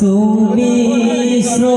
তুমি শ্রো